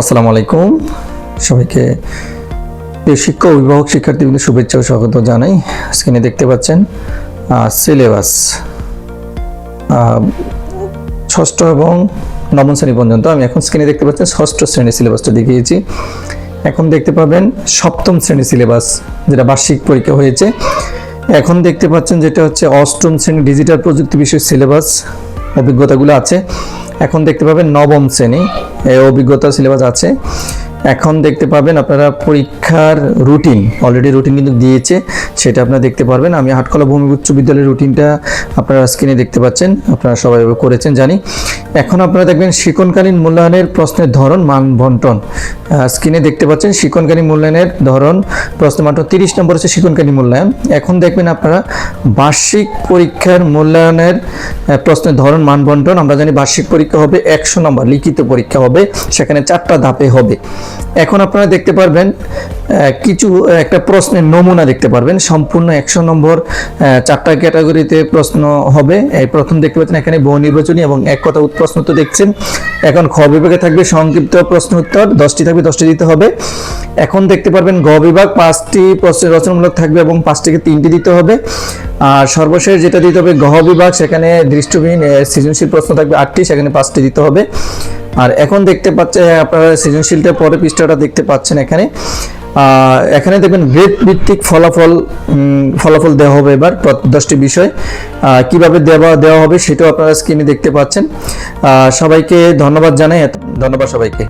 আসসালামু আলাইকুম। সবাইকে শিক্ষক, অভিভাবক, শিক্ষার্থীবৃন্দ, শুভেচ্ছা ও স্বাগত জানাই। স্ক্রিনে দেখতে পাচ্ছেন সিলেবাস ষষ্ঠ এবং নবম শ্রেণি পর্যন্ত। আমি এখন স্ক্রিনে দেখতে পাচ্ছেন ষষ্ঠ শ্রেণির সিলেবাসটা দেখিয়েছি। এখন দেখতে পাবেন সপ্তম শ্রেণির সিলেবাস যেটা বার্ষিক পরীক্ষা হয়েছে। এখন দেখতে পাচ্ছেন যেটা হচ্ছে অষ্টম শ্রেণি ডিজিটাল প্রযুক্তি বিষয়ের সিলেবাস অভিজ্ঞতাগুলো আছে। এখন দেখতে পাবেন নবম শ্রেণি। অভিজ্ঞতা সিলেবাস আছে। এখন দেখতে পাবেন আপনারা পরীক্ষার রুটিন অলরেডি রুটিন কিন্তু দিয়েছে, সেটা আপনারা দেখতে পারবেন। আমি হাটকলা ভূমি উচ্চ বিদ্যালয়ের রুটিনটা আপনারা স্ক্রিনে দেখতে পাচ্ছেন, আপনারা সবাই করেছেন জানি। এখন আপনারা দেখবেন শিক্ষণকালীন মূল্যায়নের প্রশ্নের ধরন, মান বন্টন। স্ক্রিনে দেখতে পাচ্ছেন শিক্ষণকালীন মূল্যায়নের ধরন। প্রশ্ন মাত্র তিরিশ নম্বর হচ্ছে শিক্ষণকালীন মূল্যায়ন। এখন দেখবেন আপনারা বার্ষিক পরীক্ষার মূল্যায়নের প্রশ্নের ধরন মান বন্টন আমরা জানি বার্ষিক পরীক্ষা হবে একশো নম্বর, লিখিত পরীক্ষা হবে, সেখানে চারটা ধাপে হবে। এখন আপনারা দেখতে পারবেন কিছু একটা প্রশ্নের নমুনা দেখতে পারবেন, সম্পূর্ণ একশো নম্বর চারটা ক্যাটাগরিতে প্রশ্ন হবে। এই প্রথম দেখতে পাচ্ছেন এখানে বহু নির্বাচনী এবং এক কথা প্রশ্ন তো দেখছেন। এখন খ বিভাগে থাকবে সংক্ষিপ্ত প্রশ্ন উত্তর, দশটি থাকবে দশটি দিতে হবে। এখন দেখতে পারবেন গ বিভাগ পাঁচটি প্রশ্নের রচনামূলক থাকবে এবং পাঁচটিকে তিনটি দিতে হবে। আর সর্বশেষ যেটা দিতে হবে গহ বিভাগ সেখানে দৃষ্টিহীন আহ, সৃজনশীল প্রশ্ন থাকবে আটটি সেখানে পাঁচটি দিতে হবে। আর এখন দেখতে পাচ্ছেন আপনারা সৃজনশীলটা পরে পৃষ্ঠাটা দেখতে পাচ্ছেন এখানে। এখানে দেখবেন গ্রেড ভিত্তিক ফলাফল ফলাফল দেওয়া হবে এবার দশটি বিষয়। কীভাবে দেওয়া দেওয়া হবে সেটাও আপনারা স্ক্রিনে দেখতে পাচ্ছেন। সবাইকে ধন্যবাদ জানাই ধন্যবাদ সবাইকে।